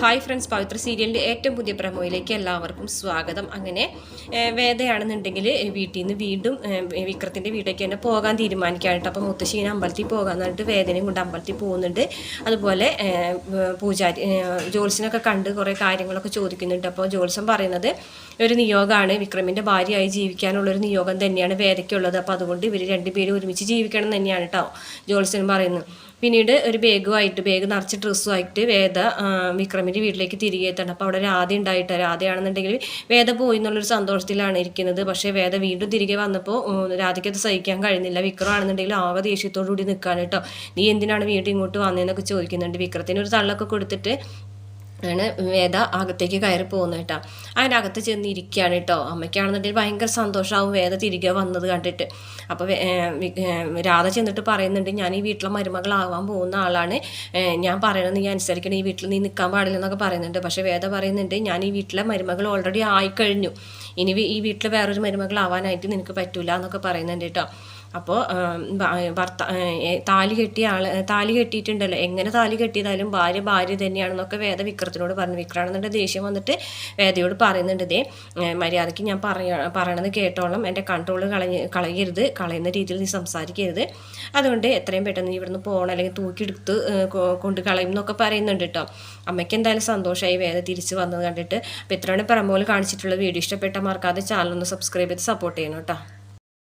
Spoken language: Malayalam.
ഹായ് ഫ്രണ്ട്സ് പവിത്ര സീരിയലിന്റെ ഏറ്റവും പുതിയ പ്രമോയിലേക്ക് എല്ലാവർക്കും സ്വാഗതം. അങ്ങനെ വേദയാണെന്നുണ്ടെങ്കിൽ വീട്ടിൽ നിന്ന് വീണ്ടും വിക്രത്തിന്റെ വീട്ടിലേക്ക് തന്നെ പോകാൻ തീരുമാനിക്കാനായിട്ട് അപ്പോൾ മുത്തശ്ശീന അമ്പലത്തിൽ പോകാൻ പറഞ്ഞിട്ട് വേദനയും കൊണ്ട് അമ്പലത്തിൽ പോകുന്നുണ്ട്. അതുപോലെ പൂജാരി ജോത്സ്യനൊക്കെ കണ്ട് കുറേ കാര്യങ്ങളൊക്കെ ചോദിക്കുന്നുണ്ട്. അപ്പോൾ ജോത്സ്യം പറയുന്നത് ഒരു നിയോഗമാണ്. വിക്രമിന്റെ ഭാര്യയായി ജീവിക്കാനുള്ളൊരു നിയോഗം തന്നെയാണ് വേദയ്ക്കുള്ളത്. അപ്പോൾ അതുകൊണ്ട് ഇവർ രണ്ടുപേരും ഒരുമിച്ച് ജീവിക്കണം തന്നെയാണ് കേട്ടോ ജോത്സ്യൻ പറയുന്നത്. പിന്നീട് ഒരു ബേഗുമായിട്ട് ബേഗ് നിറച്ച് ഡ്രസ്സുമായിട്ട് വേദ വിക്രമിന്റെ വീട്ടിലേക്ക് തിരികെ എത്തണം. അപ്പോൾ അവിടെ രാധ ഉണ്ടായിട്ട് രാധയാണെന്നുണ്ടെങ്കിൽ വേദ പോയി എന്നുള്ളൊരു സന്തോഷത്തിലാണ് ഇരിക്കുന്നത്. പക്ഷേ വേദ വീണ്ടും തിരികെ വന്നപ്പോൾ രാധയ്ക്കത് രാധയ്ക്ക് സഹിക്കാൻ കഴിയുന്നില്ല. വിക്രം ആണെന്നുണ്ടെങ്കിൽ ആകെ ദേഷ്യത്തോടു കൂടി നിൽക്കാൻ കേട്ടോ. നീ എന്തിനാണ് വീണ്ടും ഇങ്ങോട്ട് വന്നതെന്നൊക്കെ ചോദിക്കുന്നുണ്ട്. വിക്രത്തിന് ഒരു തള്ളൊക്കെ കൊടുത്തിട്ട് ആണ് വേദ അകത്തേക്ക് കയറി പോകുന്നത് കേട്ടോ. അതിന്റെ അകത്ത് ചെന്ന് ഇരിക്കുകയാണ് കേട്ടോ. അമ്മയ്ക്കാണെന്നുണ്ടെങ്കിൽ ഭയങ്കര സന്തോഷമാവും വേദ തിരികെ വന്നത് കണ്ടിട്ട്. അപ്പോൾ രാധ ചെന്നിട്ട് പറയുന്നുണ്ട് ഞാൻ ഈ വീട്ടിലെ മരുമകളാവാൻ പോകുന്ന ആളാണ്. ഞാൻ പറയണത് നീ അനുസരിക്കണം ഈ വീട്ടിൽ നീ നിൽക്കാൻ പാടില്ല എന്നൊക്കെ പറയുന്നുണ്ട്. പക്ഷേ വേദ പറയുന്നുണ്ട് ഞാൻ ഈ വീട്ടിലെ മരുമകൾ ഓൾറെഡി ആയിക്കഴിഞ്ഞു. ഇനി ഈ വീട്ടിൽ വേറൊരു മരുമകളാവാനായിട്ട് നിനക്ക് പറ്റൂല എന്നൊക്കെ പറയുന്നുണ്ട് കേട്ടോ. അപ്പോൾ താലി കെട്ടിയ ആൾ താലി കെട്ടിയിട്ടുണ്ടല്ലോ. എങ്ങനെ താലി കെട്ടിയതായാലും ഭാര്യ ഭാര്യ തന്നെയാണെന്നൊക്കെ വേദ വിക്രത്തിനോട് പറഞ്ഞു വിക്രാണെന്നുണ്ട് ദേഷ്യം വന്നിട്ട് വേദയോട് പറയുന്നുണ്ട് ഇതേ മര്യാദയ്ക്ക് ഞാൻ പറയ പറയണത് കേട്ടോളം എന്റെ കൺട്രോൾ കളഞ്ഞ് കളയരുത്. കളയുന്ന രീതിയിൽ നീ സംസാരിക്കരുത്. അതുകൊണ്ട് എത്രയും പെട്ടെന്ന് ഇവിടുന്ന് പോകണം അല്ലെങ്കിൽ തൂക്കിയെടുത്ത് കൊണ്ട് കളയും എന്നൊക്കെ പറയുന്നുണ്ട് കേട്ടോ അമ്മയ്ക്ക് എന്തായാലും സന്തോഷമായി വേദ തിരിച്ച് വന്നത് കണ്ടിട്ട്. അപ്പോൾ ഇത്രയാണ് പ്രമോൽ കാണിച്ചിട്ടുള്ള വീഡിയോ ഇഷ്ടപ്പെട്ട മാർക്കാതെ ചാനൽ ഒന്ന് സബ്സ്ക്രൈബ് ചെയ്ത് സപ്പോർട്ട് ചെയ്യണം കേട്ടോ